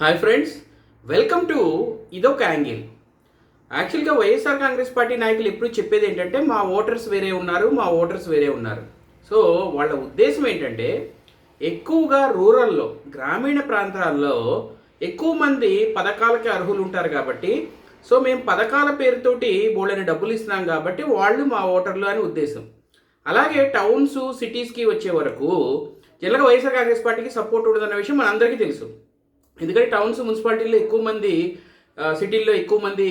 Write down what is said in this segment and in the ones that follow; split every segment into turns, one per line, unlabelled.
Hi friends welcome to ఇదొక angle. యాక్చువల్గా YSR Congress party నాయకులు ఎప్పుడు చెప్పేది ఏంటంటే మా ఓటర్స్ వేరే ఉన్నారు మా ఓటర్స్ వేరే ఉన్నారు. సో వాళ్ళ ఉద్దేశం ఏంటంటే ఎక్కువగా రూరల్లో గ్రామీణ ప్రాంతాల్లో ఎక్కువ మంది పథకాలకి అర్హులు ఉంటారు కాబట్టి సో మేము పథకాల పేరుతోటి బోళ్ళని డబ్బులు ఇస్తున్నాం కాబట్టి వాళ్ళు మా ఓటర్లు అని ఉద్దేశం. అలాగే టౌన్స్ సిటీస్కి వచ్చే వరకు జనరల్గా వైఎస్ఆర్ కాంగ్రెస్ పార్టీకి సపోర్ట్ ఉండదన్న విషయం మనందరికీ తెలుసు. ఎందుకంటే టౌన్స్ మున్సిపాలిటీల్లో ఎక్కువ మంది సిటీల్లో ఎక్కువ మంది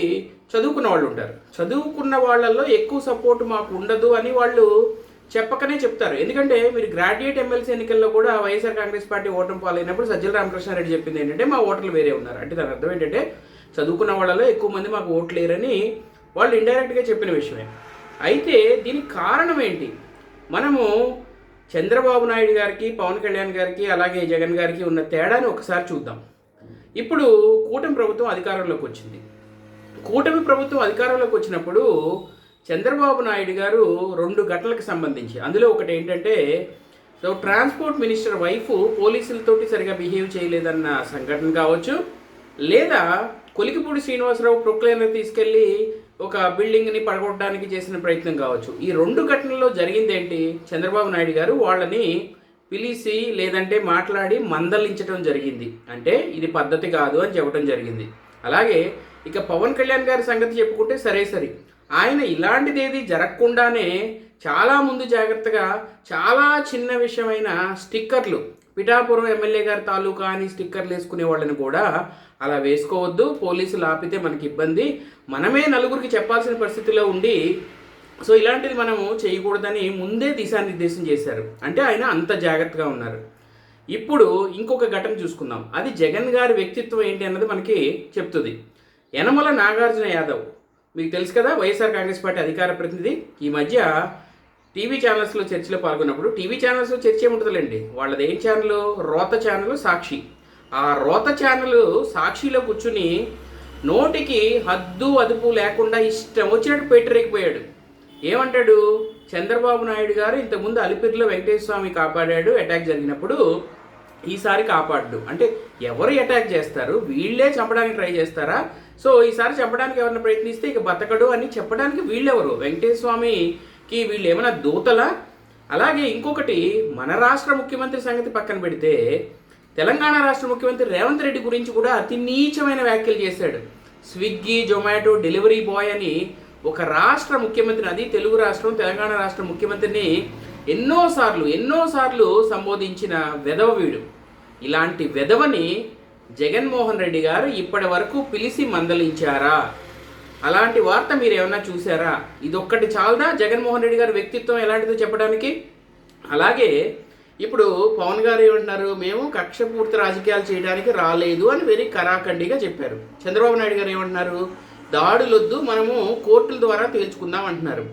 చదువుకున్న వాళ్ళు ఉంటారు. చదువుకున్న వాళ్ళల్లో ఎక్కువ సపోర్ట్ మాకు ఉండదు అని వాళ్ళు చెప్పకనే చెప్తారు. ఎందుకంటే మీరు గ్రాడ్యుయేట్ ఎమ్మెల్సీ ఎన్నికల్లో కూడా వైఎస్ఆర్ కాంగ్రెస్ పార్టీ ఓటమి పాలైనప్పుడు సజ్జల రామకృష్ణారెడ్డి చెప్పింది ఏంటంటే మా ఓటర్లు వేరే ఉన్నారు. అంటే దాని అర్థం ఏంటంటే చదువుకున్న వాళ్ళలో ఎక్కువ మంది మాకు ఓట్లు లేరని వాళ్ళు ఇండైరెక్ట్గా చెప్పిన విషయమే. అయితే దీనికి కారణం ఏంటి? మనము చంద్రబాబు నాయుడు గారికి పవన్ కళ్యాణ్ గారికి అలాగే జగన్ గారికి ఉన్న తేడాని ఒకసారి చూద్దాం. ఇప్పుడు కూటమి ప్రభుత్వం అధికారంలోకి వచ్చింది. కూటమి ప్రభుత్వం అధికారంలోకి వచ్చినప్పుడు చంద్రబాబు నాయుడు గారు రెండు ఘటనలకు సంబంధించి అందులో ఒకటి ఏంటంటే సో ట్రాన్స్పోర్ట్ మినిస్టర్ వైఫ్ పోలీసులతోటి సరిగా బిహేవ్ చేయలేదన్న సంఘటన కావచ్చు లేదా కొలికిపూడి శ్రీనివాసరావు ప్రొక్లైనర్ తీసుకెళ్ళి ఒక బిల్డింగ్ని పడగొట్టడానికి చేసిన ప్రయత్నం కావచ్చు. ఈ రెండు ఘటనల్లో జరిగిందేంటి? చంద్రబాబు నాయుడు గారు వాళ్ళని పిలిచి లేదంటే మాట్లాడి మందలించడం జరిగింది. అంటే ఇది పద్ధతి కాదు అని చెప్పడం జరిగింది. అలాగే ఇక పవన్ కళ్యాణ్ గారి సంగతి చెప్పుకుంటే సరే సరే. ఆయన ఇలాంటిదేది జరగకుండానే చాలా ముందు జాగ్రత్తగా చాలా చిన్న విషయమైన స్టిక్కర్లు పిఠాపురం ఎమ్మెల్యే గారి తాలూకా అని స్టిక్కర్లు వేసుకునే వాళ్ళని కూడా అలా వేసుకోవద్దు. పోలీసులు ఆపితే మనకి ఇబ్బంది. మనమే నలుగురికి చెప్పాల్సిన పరిస్థితిలో ఉండి సో ఇలాంటిది మనము చేయకూడదని ముందే దిశానిర్దేశం చేశారు. అంటే ఆయన అంత జాగ్రత్తగా ఉన్నారు. ఇప్పుడు ఇంకొక ఘటన చూసుకుందాం. అది జగన్ గారి వ్యక్తిత్వం ఏంటి అన్నది మనకి చెప్తుంది. యనమల నాగార్జున యాదవ్. మీకు తెలుసు కదా వైఎస్ఆర్ కాంగ్రెస్ పార్టీ అధికార ప్రతినిధి. ఈ మధ్య టీవీ ఛానల్స్లో చర్చలో పాల్గొన్నప్పుడు టీవీ ఛానల్స్లో చర్చ ఏముంటుందండి? వాళ్ళది ఏం ఛానల్? రోత ఛానల్ సాక్షి. ఆ రోత ఛానల్ సాక్షిలో కూర్చుని నోటికి హద్దు అదుపు లేకుండా ఇష్టం వచ్చినట్టు పెట్టరేకిపోయాడు ఏమంటాడు? చంద్రబాబు నాయుడు గారు ఇంతకుముందు అలిపిరిలో వెంకటేశ్వర స్వామి కాపాడాడు అటాక్ జరిగినప్పుడు ఈసారి కాపాడు. అంటే ఎవరు అటాక్ చేస్తారు? వీళ్ళే చంపడానికి ట్రై చేస్తారా? సో ఈసారి చంపడానికి ఎవరిని ప్రయత్నిస్తే ఇక బతకడు అని చెప్పడానికి వీళ్ళెవరు? వెంకటేశ్వర స్వామికి వీళ్ళు ఏమైనా దూతలా? అలాగే ఇంకొకటి మన రాష్ట్ర ముఖ్యమంత్రి సంగతి పక్కన పెడితే తెలంగాణ రాష్ట్ర ముఖ్యమంత్రి రేవంత్ రెడ్డి గురించి కూడా అతి నీచమైన వ్యాఖ్యలు చేశాడు. స్విగ్గీ జొమాటో డెలివరీ బాయ్ అని ఒక రాష్ట్ర ముఖ్యమంత్రిని అది తెలుగు రాష్ట్రం తెలంగాణ రాష్ట్ర ముఖ్యమంత్రిని ఎన్నోసార్లు ఎన్నోసార్లు సంబోధించిన వెధవ వీడు. ఇలాంటి వెధవని జగన్మోహన్ రెడ్డి గారు ఇప్పటి వరకు పిలిచి మందలించారా? అలాంటి వార్త మీరు ఏమన్నా చూసారా ఇదొక్కటి చాలదా? జగన్మోహన్ రెడ్డి గారి వ్యక్తిత్వం ఎలాంటిదో చెప్పడానికి? అలాగే ఇప్పుడు పవన్ గారు ఏమంటున్నారు? మేము కక్షపూర్తి రాజకీయాలు చేయడానికి రాలేదు అని వెరీ కరాఖండిగా చెప్పారు. చంద్రబాబు నాయుడు గారు ఏమంటున్నారు? దాడులొద్దు మనము కోర్టుల ద్వారా తేల్చుకుందాం అంటున్నారు.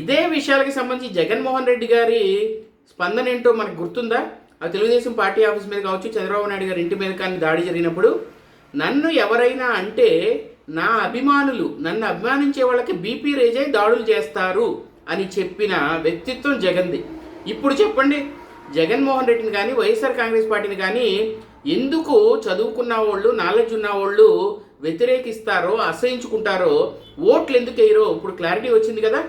ఇదే విషయాలకి సంబంధించి జగన్మోహన్ రెడ్డి గారి స్పందన ఏంటో మనకు గుర్తుందా? ఆ తెలుగుదేశం పార్టీ ఆఫీస్ మీద కావచ్చు చంద్రబాబు నాయుడు గారి ఇంటి మీద కానీ దాడి జరిగినప్పుడు నన్ను ఎవరైనా అంటే నా అభిమానులు నన్ను అభిమానించే వాళ్ళకి బీపీ రేజ్ అయి దాడులు చేస్తారు అని చెప్పిన వ్యక్తిత్వం జగన్ది. ఇప్పుడు చెప్పండి జగన్మోహన్ రెడ్డిని కానీ వైఎస్ఆర్ కాంగ్రెస్ పార్టీని కానీ ఎందుకు చదువుకున్న వాళ్ళు నాలెడ్జ్ ఉన్న వాళ్ళు వ్యతిరేకిస్తారో అసహించుకుంటారో ఓట్లు ఎందుకు వేయరో ఇప్పుడు క్లారిటీ వచ్చింది కదా.